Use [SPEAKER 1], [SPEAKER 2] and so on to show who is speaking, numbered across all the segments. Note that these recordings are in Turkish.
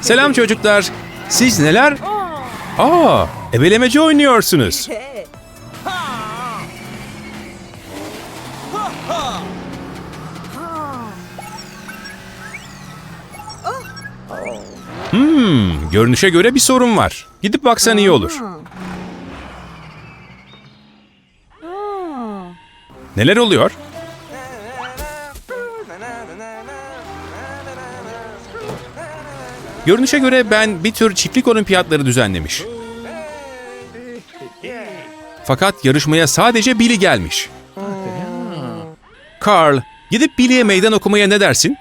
[SPEAKER 1] Selam çocuklar. Siz neler? Aa, ebelemeci oynuyorsunuz. Hmm, görünüşe göre bir sorun var. Gidip baksan iyi olur. Neler oluyor? Görünüşe göre ben bir tür çiftlik olimpiyatları düzenlemiş. Fakat yarışmaya sadece Billy gelmiş. Carl, gidip Billy'e meydan okumaya ne dersin?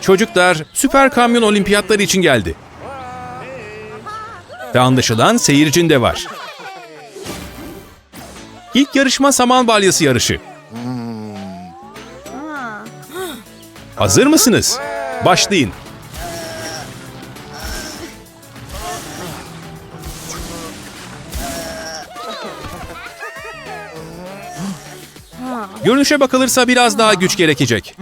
[SPEAKER 1] Çocuklar süper kamyon olimpiyatları için geldi. Ve anlaşılan seyircin de var. İlk yarışma saman balyası yarışı. Hazır mısınız? Başlayın. Görünüşe bakılırsa biraz daha güç gerekecek.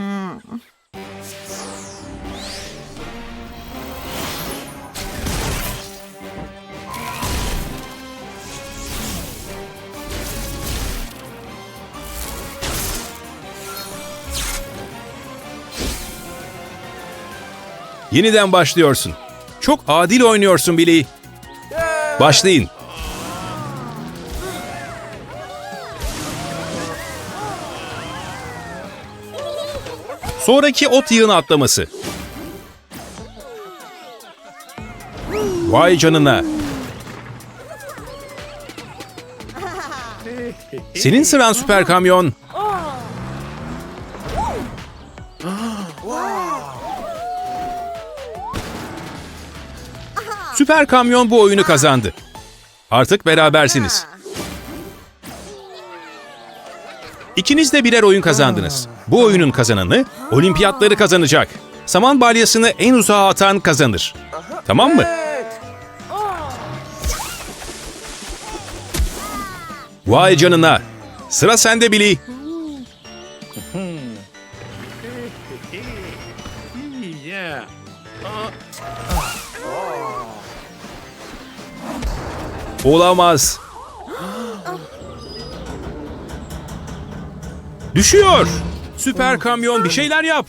[SPEAKER 1] Yeniden başlıyorsun. Çok adil oynuyorsun Billy. Başlayın. Sonraki ot yığını atlaması. Vay canına. Senin sıran süper kamyon. Süper kamyon bu oyunu kazandı. Artık berabersiniz. İkiniz de birer oyun kazandınız. Bu oyunun kazananı olimpiyatları kazanacak. Saman balyasını en uzağa atan kazanır. Tamam mı? Vay canına. Sıra sende Billy. Olamaz. Düşüyor. Süper kamyon bir şeyler yap.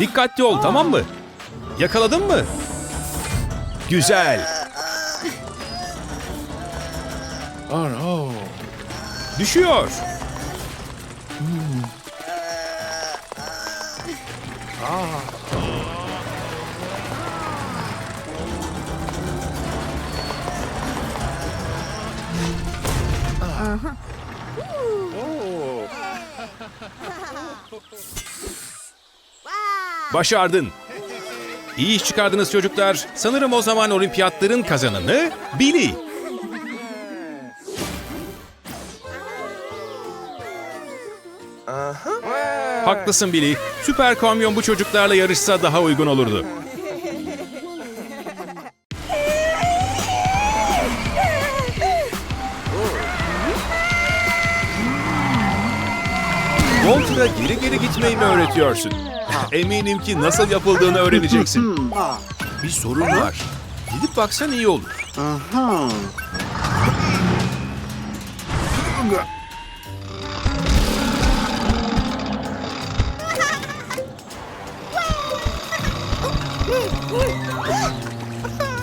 [SPEAKER 1] Dikkatli ol tamam mı? Yakaladın mı? Güzel.
[SPEAKER 2] Oh no.
[SPEAKER 1] Düşüyor. Başardın. İyi iş çıkardınız çocuklar. Sanırım o zaman olimpiyatların kazananı Billy. Haklısın Billy. Süper kamyon bu çocuklarla yarışsa daha uygun olurdu. Walter'a geri geri gitmeyi mi öğretiyorsun? Eminim ki nasıl yapıldığını öğreneceksin. Bir sorun var. Gidip baksan iyi olur.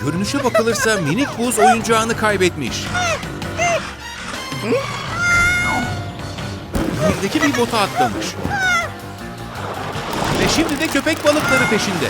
[SPEAKER 1] Görünüşe bakılırsa minik buz oyuncağını kaybetmiş. Nehirdeki bir bota atlamış. Ve şimdi de köpek balıkları peşinde.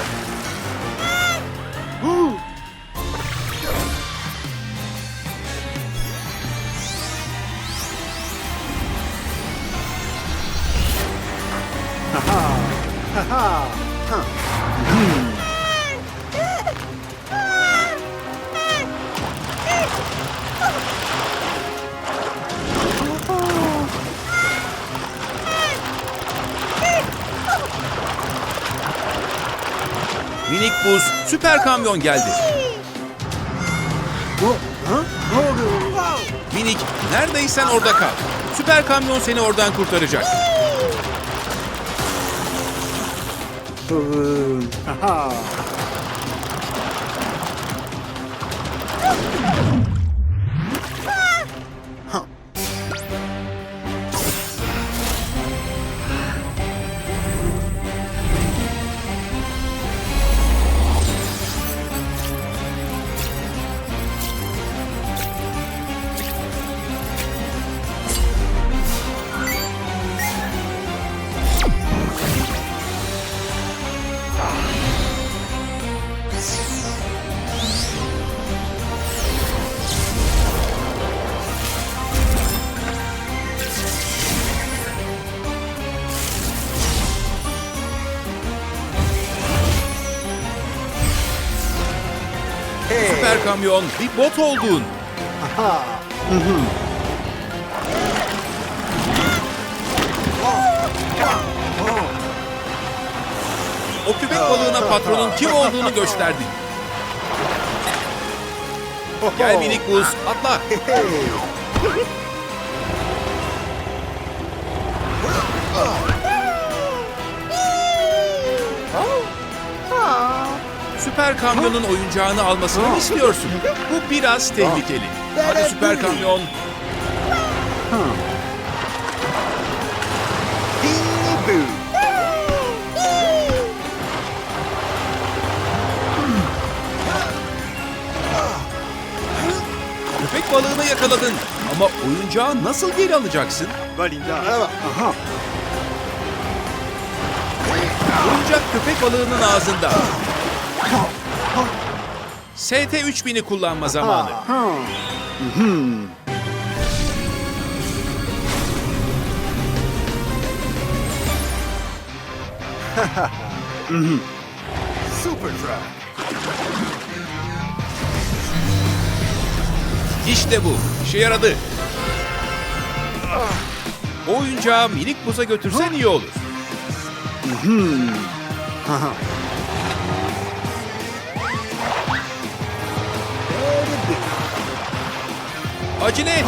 [SPEAKER 1] Kamyon geldi. Minik, neredeysen orada kal. Süper kamyon seni oradan kurtaracak. Süper kamyon bir bot oldun. O köpek balığına patronun kim olduğunu gösterdin. Gel minik buz, atla. Süper kamyonun oyuncağını almasını mı istiyorsun? Bu biraz tehlikeli. Hadi süper kamyon. Köpek balığını yakaladın. Ama oyuncağı nasıl geri alacaksın? Oyuncak köpek balığının ağzında. ST-3000'i kullanma zamanı.
[SPEAKER 3] Super truck.
[SPEAKER 1] İşte bu. İşe yaradı. O oyuncağı minik buza götürsen iyi olur. Acele et.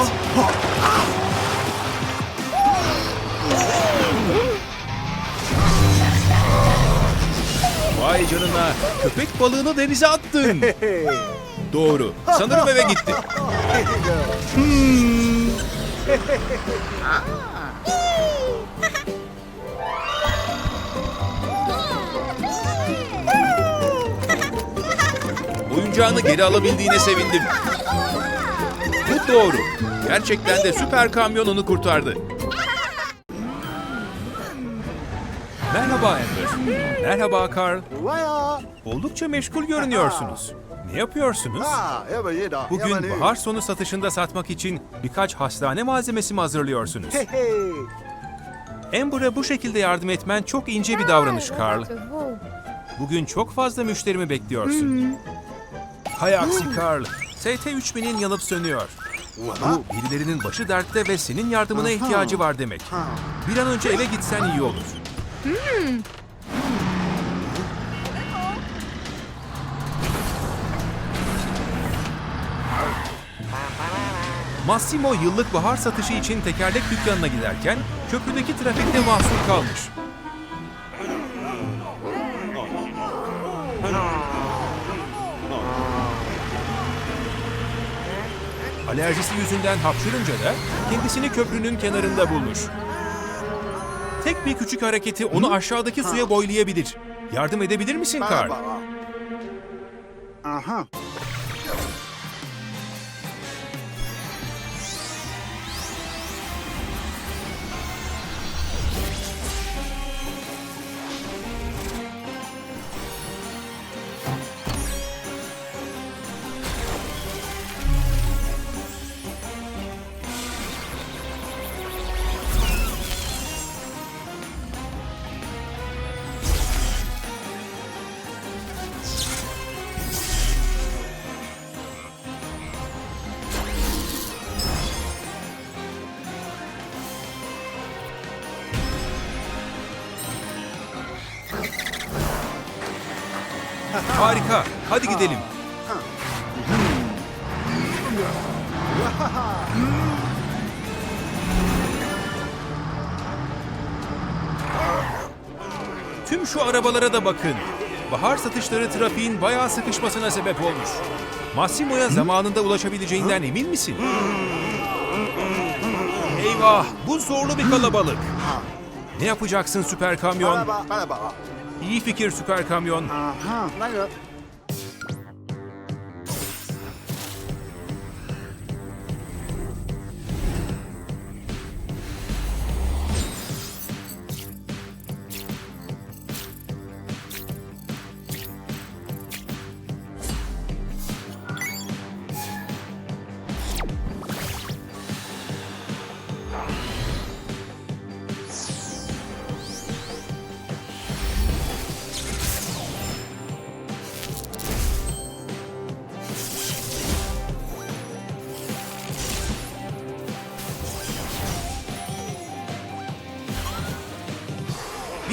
[SPEAKER 1] Vay canına. Köpek balığını denize attın. Doğru. Sanırım eve gitti. Oyuncağını geri alabildiğine sevindim. Doğru. Gerçekten de süper kamyon onu kurtardı. Merhaba Amber. Merhaba Carl. Oldukça meşgul görünüyorsunuz. Ne yapıyorsunuz? Bugün bahar sonu satışında satmak için birkaç hastane malzemesi mi hazırlıyorsunuz? Amber'a bu şekilde yardım etmen çok ince bir davranış Carl. Bugün çok fazla müşterimi bekliyorsun. Hay aksi Carl. ST-3000'in yanıp sönüyor. Bu birilerinin başı dertte ve senin yardımına ihtiyacı var demek. Bir an önce eve gitsen iyi olur. Massimo yıllık bahar satışı için tekerlek dükkanına giderken köprüdeki trafikte mahsur kalmış. Alerjisi yüzünden hapşırınca da kendisini köprünün kenarında bulmuş. Tek bir küçük hareketi onu aşağıdaki suya boylayabilir. Yardım edebilir misin Karl?
[SPEAKER 3] Aha.
[SPEAKER 1] Harika. Hadi gidelim. Tüm şu arabalara da bakın. Bahar satışları trafiğin bayağı sıkışmasına sebep olmuş. Massimo'ya zamanında ulaşabileceğinden emin misin? Eyvah, bu zorlu bir kalabalık. Ne yapacaksın süper kamyon?
[SPEAKER 3] Araba, araba.
[SPEAKER 1] İyi fikir süper kamyon.
[SPEAKER 3] Aha,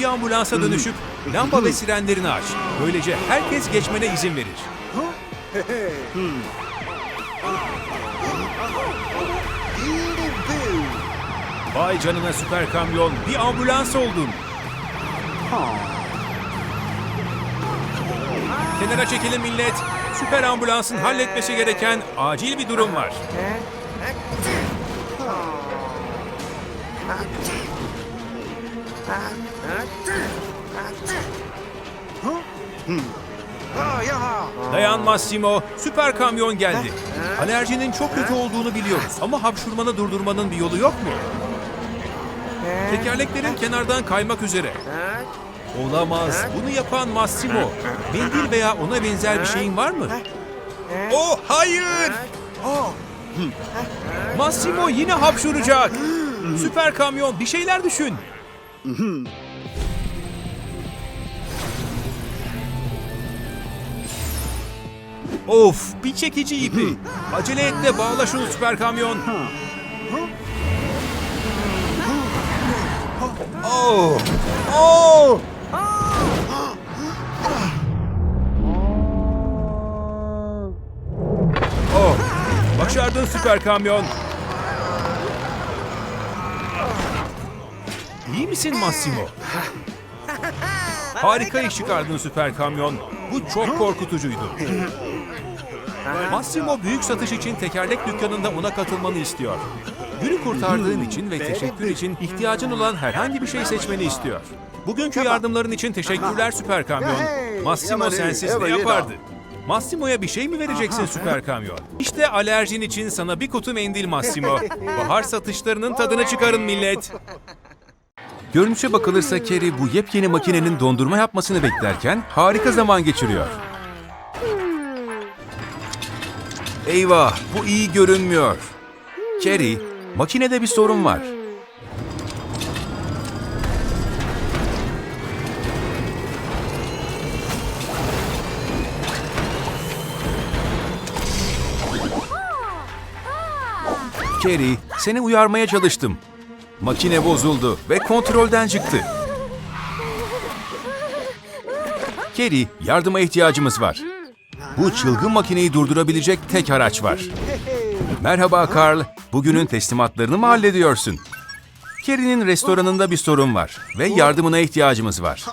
[SPEAKER 1] Ambulansa dönüşüp lamba ve sirenlerini aç. Böylece herkes geçmene izin verir. Vay canına süper kamyon, bir ambulans oldun. Kenara çekilin millet. Süper ambulansın halletmesi gereken acil bir durum var.
[SPEAKER 3] Ya.
[SPEAKER 1] Dayan Massimo, süper kamyon geldi. Alerjinin çok kötü olduğunu biliyoruz ama hapşurmanı durdurmanın bir yolu yok mu? Tekerleklerin kenardan kaymak üzere. Olamaz. Bunu yapan Massimo. Mendil veya ona benzer bir şeyin var mı? Oh hayır! Massimo yine hapşuracak. Süper kamyon bir şeyler düşün. Of bir çekici ipi. Acele et de bağla şunu süper kamyon. Oh! Oh! Oh! Başardın süper kamyon. İyi misin Massimo? Harika iş çıkardın süper kamyon. Bu çok korkutucuydu. Massimo büyük satış için tekerlek dükkanında ona katılmanı istiyor. Günü kurtardığın için ve teşekkür için ihtiyacın olan herhangi bir şey seçmeni istiyor. Bugünkü yardımların için teşekkürler Süper Kamyon. Massimo sensiz ne yapardı? Massimo'ya bir şey mi vereceksin Süper Kamyon? İşte alerjin için sana bir kutu mendil Massimo. Bahar satışlarının tadını çıkarın millet. Görünüşe bakılırsa Kerry bu yepyeni makinenin dondurma yapmasını beklerken harika zaman geçiriyor. Eyvah, bu iyi görünmüyor. Kerry, makinede bir sorun var. Kerry, seni uyarmaya çalıştım. Makine bozuldu ve kontrolden çıktı. Kerry, yardıma ihtiyacımız var. Bu çılgın makineyi durdurabilecek tek araç var. Merhaba Carl, bugünün teslimatlarını mı hallediyorsun? Kerry'nin restoranında bir sorun var ve yardımına ihtiyacımız var.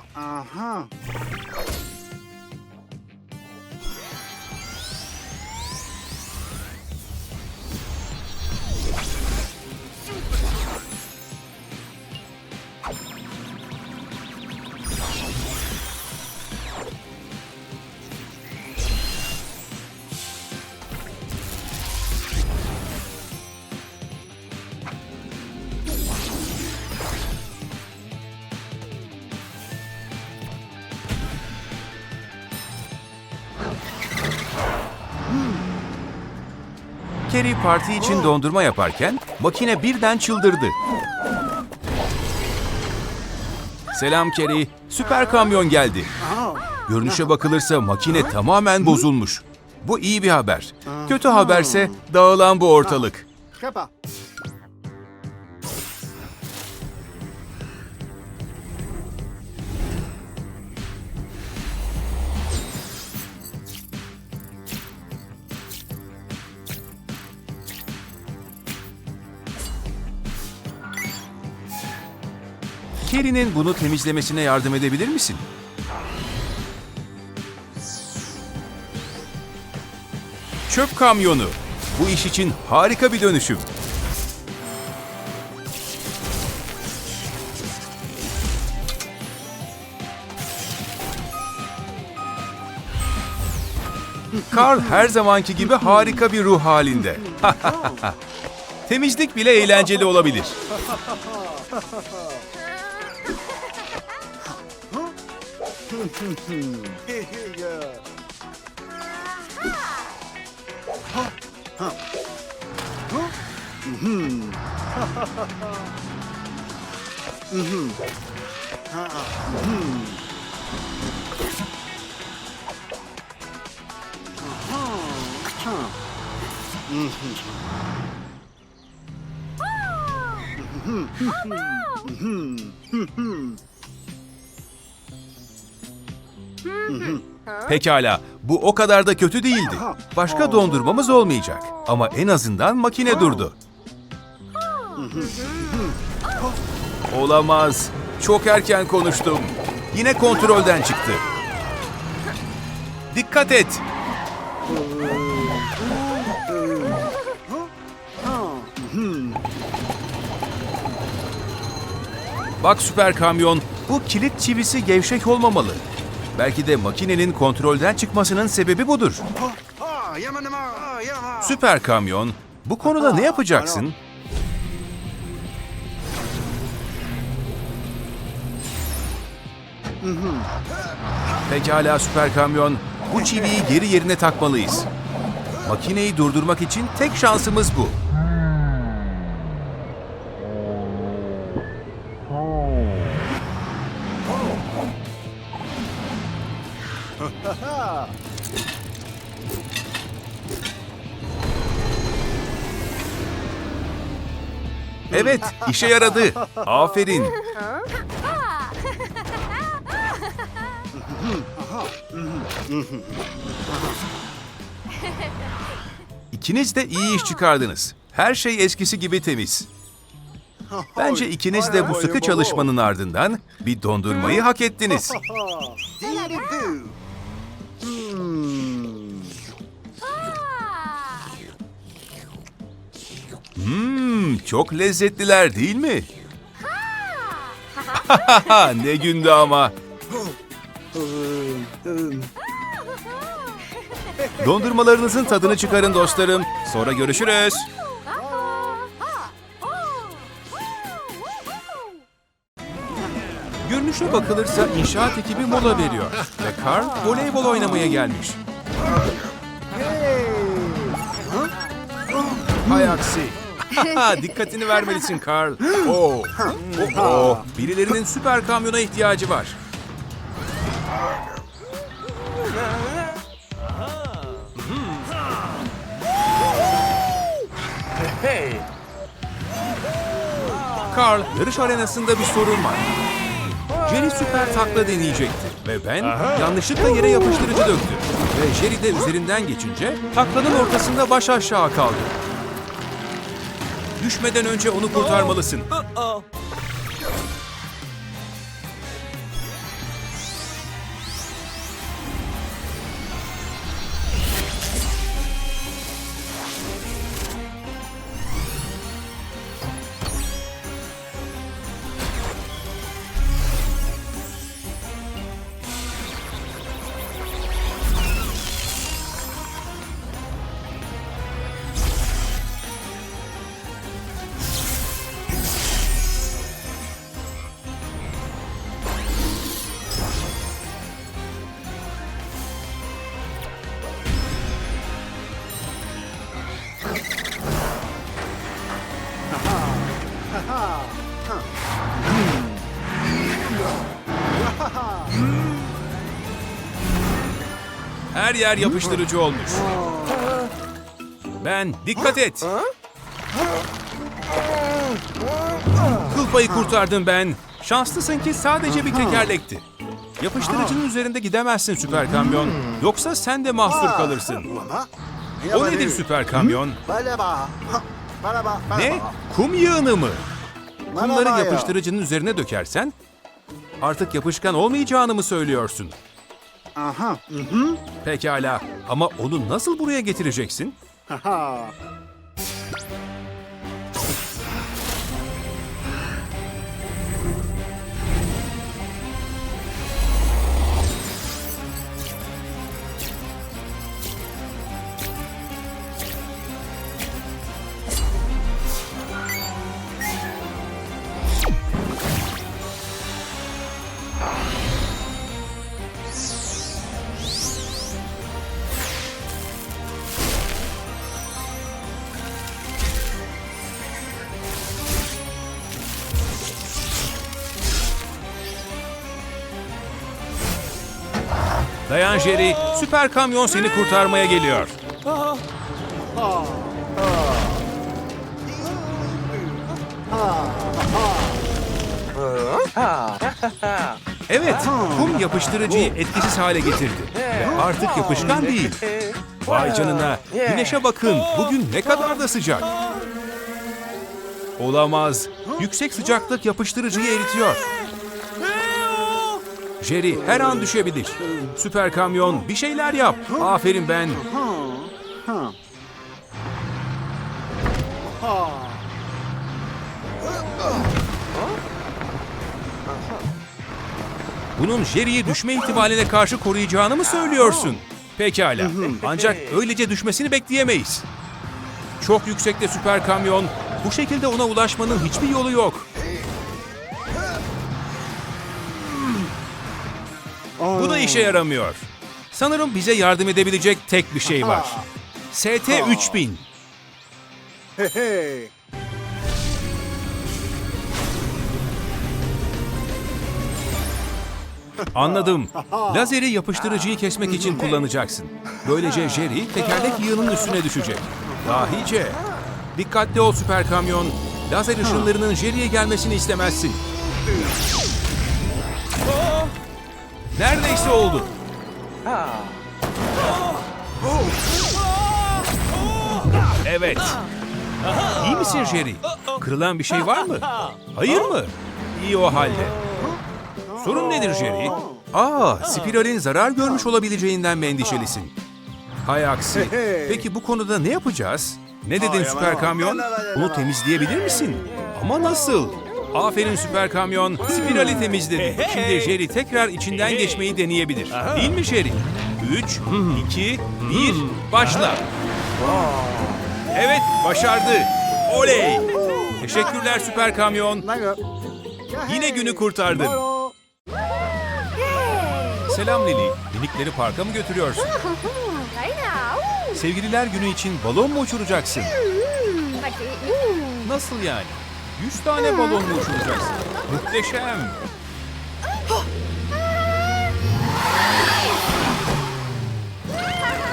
[SPEAKER 1] Kerry parti için dondurma yaparken makine birden çıldırdı. Selam Kerry, süper kamyon geldi. Görünüşe bakılırsa makine tamamen bozulmuş. Bu iyi bir haber. Kötü haberse dağılan bu ortalık. Kerry'nin bunu temizlemesine yardım edebilir misin? Çöp kamyonu. Bu iş için harika bir dönüşüm. Carl her zamanki gibi harika bir ruh halinde. Temizlik bile eğlenceli olabilir.
[SPEAKER 3] Here you go. Huh? Huh? Huh? Mm-hmm. mm-hmm. Uh-uh. Mm-hmm. Huh. Mm-hmm. Oh! Mm-hmm. Mm-hmm. Mm-hmm. Mm-hmm.
[SPEAKER 1] Pekala, bu o kadar da kötü değildi. Başka dondurmamız olmayacak. Ama en azından makine durdu. Olamaz. Çok erken konuştum. Yine kontrolden çıktı. Dikkat et. Bak süper kamyon, bu kilit çivisi gevşek olmamalı. Belki de makinenin kontrolden çıkmasının sebebi budur. Süper kamyon, bu konuda ne yapacaksın? Pekala süper kamyon, bu çiviyi geri yerine takmalıyız. Makineyi durdurmak için tek şansımız bu. İşe yaradı. Aferin. İkiniz de iyi iş çıkardınız. Her şey eskisi gibi temiz. Bence ikiniz de bu sıkı çalışmanın ardından bir dondurmayı hak ettiniz. Hmm, çok lezzetliler değil mi? ne gündü ama. Dondurmalarınızın tadını çıkarın dostlarım. Sonra görüşürüz. Görünüşe bakılırsa inşaat ekibi mola veriyor. Ve Carl voleybol oynamaya gelmiş. Hay aksi. Dikkatini vermelisin Carl. Oo. Oo. Birilerinin süper kamyona ihtiyacı var.
[SPEAKER 2] Hey.
[SPEAKER 1] Carl, yarış arenasında bir sorun var. Jerry süper takla deneyecekti ve ben yanlışlıkla yere yapıştırıcı döktüm. Ve Jerry de üzerinden geçince taklanın ortasında baş aşağı kaldı. Düşmeden önce onu kurtarmalısın. Her yer yapıştırıcı olmuş. Ben, dikkat et. Kıl payı kurtardım ben. Şanslısın ki sadece bir tekerlekti. Yapıştırıcının üzerinde gidemezsin süper kamyon. Yoksa sen de mahsur kalırsın. O nedir süper kamyon? Ne? Kum yığını mı? Kumları yapıştırıcının üzerine dökersen artık yapışkan olmayacağını mı söylüyorsun?
[SPEAKER 3] Aha.
[SPEAKER 1] Pekala ama onu nasıl buraya getireceksin?
[SPEAKER 3] Haha.
[SPEAKER 1] Süper kamyon seni kurtarmaya geliyor. Evet, kum yapıştırıcıyı etkisiz hale getirdi. Ve artık yapışkan değil. Vay canına, güneşe bakın, bugün ne kadar da sıcak. Olamaz, yüksek sıcaklık yapıştırıcıyı eritiyor. Jerry her an düşebilir. Süper kamyon bir şeyler yap. Aferin ben. Bunun Jerry'i düşme ihtimaline karşı koruyacağını mı söylüyorsun? Pekala. Ancak öylece düşmesini bekleyemeyiz. Çok yüksekte süper kamyon. Bu şekilde ona ulaşmanın hiçbir yolu yok. Bu da işe yaramıyor. Sanırım bize yardım edebilecek tek bir şey var. ST 3000.
[SPEAKER 3] Hey hey.
[SPEAKER 1] Anladım. Lazeri yapıştırıcıyı kesmek için kullanacaksın. Böylece Jerry tekerlek yığının üstüne düşecek. Dahice. Dikkatli ol süper kamyon. Lazer ışınlarının Jerry'e gelmesini istemezsin. Neredeyse oldu. Evet. İyi misin Jerry? Kırılan bir şey var mı? Hayır mı? İyi o halde. Sorun nedir Jerry? Aa, spiralin zarar görmüş olabileceğinden mi endişelisin? Hay aksi. Peki bu konuda ne yapacağız? Ne dedin süper kamyon? Bunu temizleyebilir misin? Ama nasıl? Aferin süper kamyon. Spirali temizledi. Şimdi Jerry tekrar içinden geçmeyi deneyebilir. Değil mi Jerry? 3, 2, 1, başla. Evet, başardı. Oley! Teşekkürler süper kamyon. Yine günü kurtardın. Selam Lili. Minikleri parka mı götürüyorsun? Sevgililer günü için balon mu uçuracaksın?
[SPEAKER 4] Chị
[SPEAKER 1] Nasıl yani? 100 tane balon mu uçuracaksın? Muhteşem.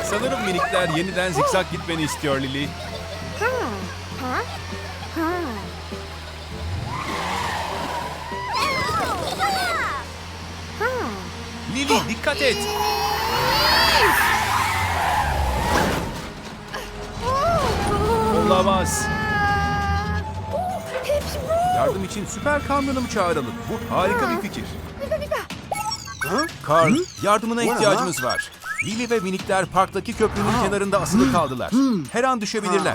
[SPEAKER 1] Sanırım minikler yeniden zikzak gitmeni istiyor Lili. Lili dikkat et. Olamaz. İçin süper kamyonu mu çağıralım? Bu harika bir fikir. Carl, yardımına ihtiyacımız var. Lili ve minikler parktaki köprünün kenarında asılı kaldılar. Her an düşebilirler.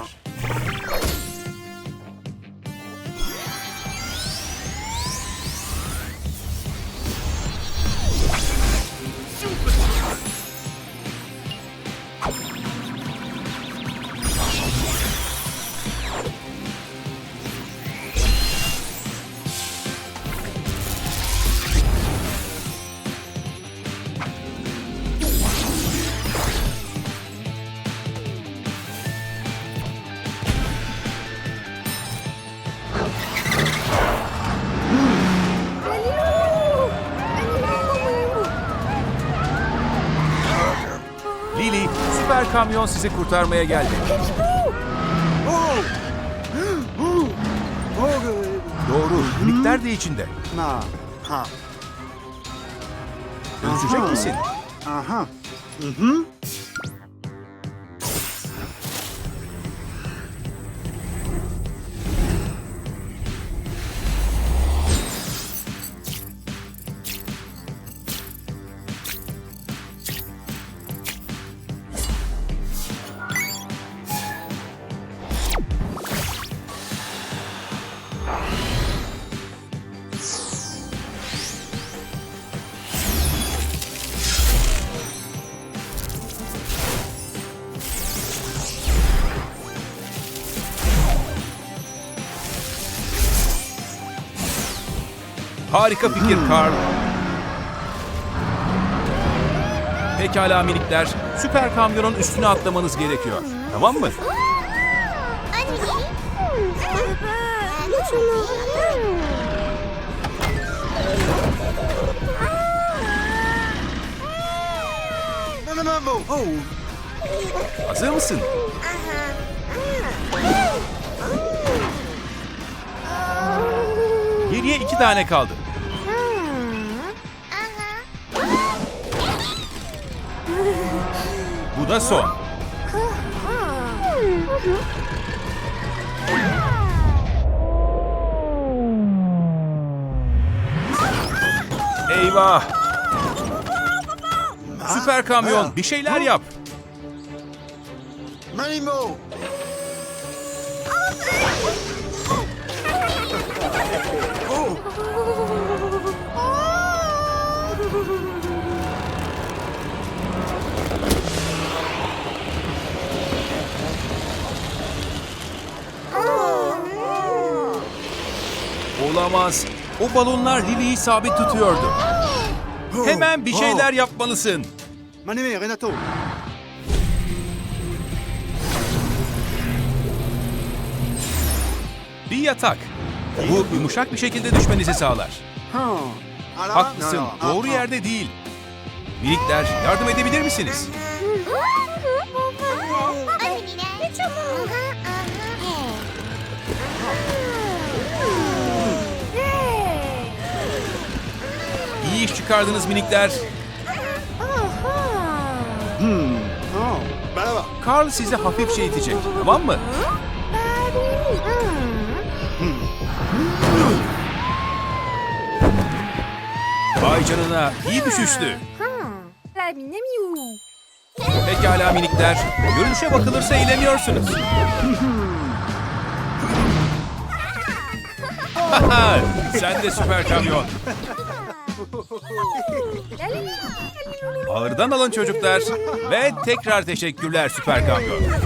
[SPEAKER 1] Süper kamyon sizi kurtarmaya geldi. Doğru, minikler de içinde. Dönüşecek misin?
[SPEAKER 3] Aha.
[SPEAKER 1] Harika fikir Carl. Pekala minikler, süper kamyonun üstüne atlamanız gerekiyor. Tamam mı? Hazır mısın? Geriye iki tane kaldı. Bu da son. Eyvah! Süper kamyon, bir şeyler yap.
[SPEAKER 3] Manimo.
[SPEAKER 1] Olamaz. O balonlar Lily'yi sabit tutuyordu. Hemen bir şeyler yapmalısın.
[SPEAKER 3] Manime, Renato.
[SPEAKER 1] Bir yatak. Bu yumuşak bir şekilde düşmenizi sağlar. Haklısın. Doğru yerde değil. Minikler yardım edebilir misiniz? Çıkardınız minikler.
[SPEAKER 3] Oh. Bravo.
[SPEAKER 1] Carl sizi hafifçe itecek. Tamam mı? Vay canına. iyi düşüştü. Pekala minikler. Görünüşe bakılırsa eğleniyorsunuz. Sen de süper kamyon. Ağırdan alın çocuklar. Ve tekrar teşekkürler süper kamyon.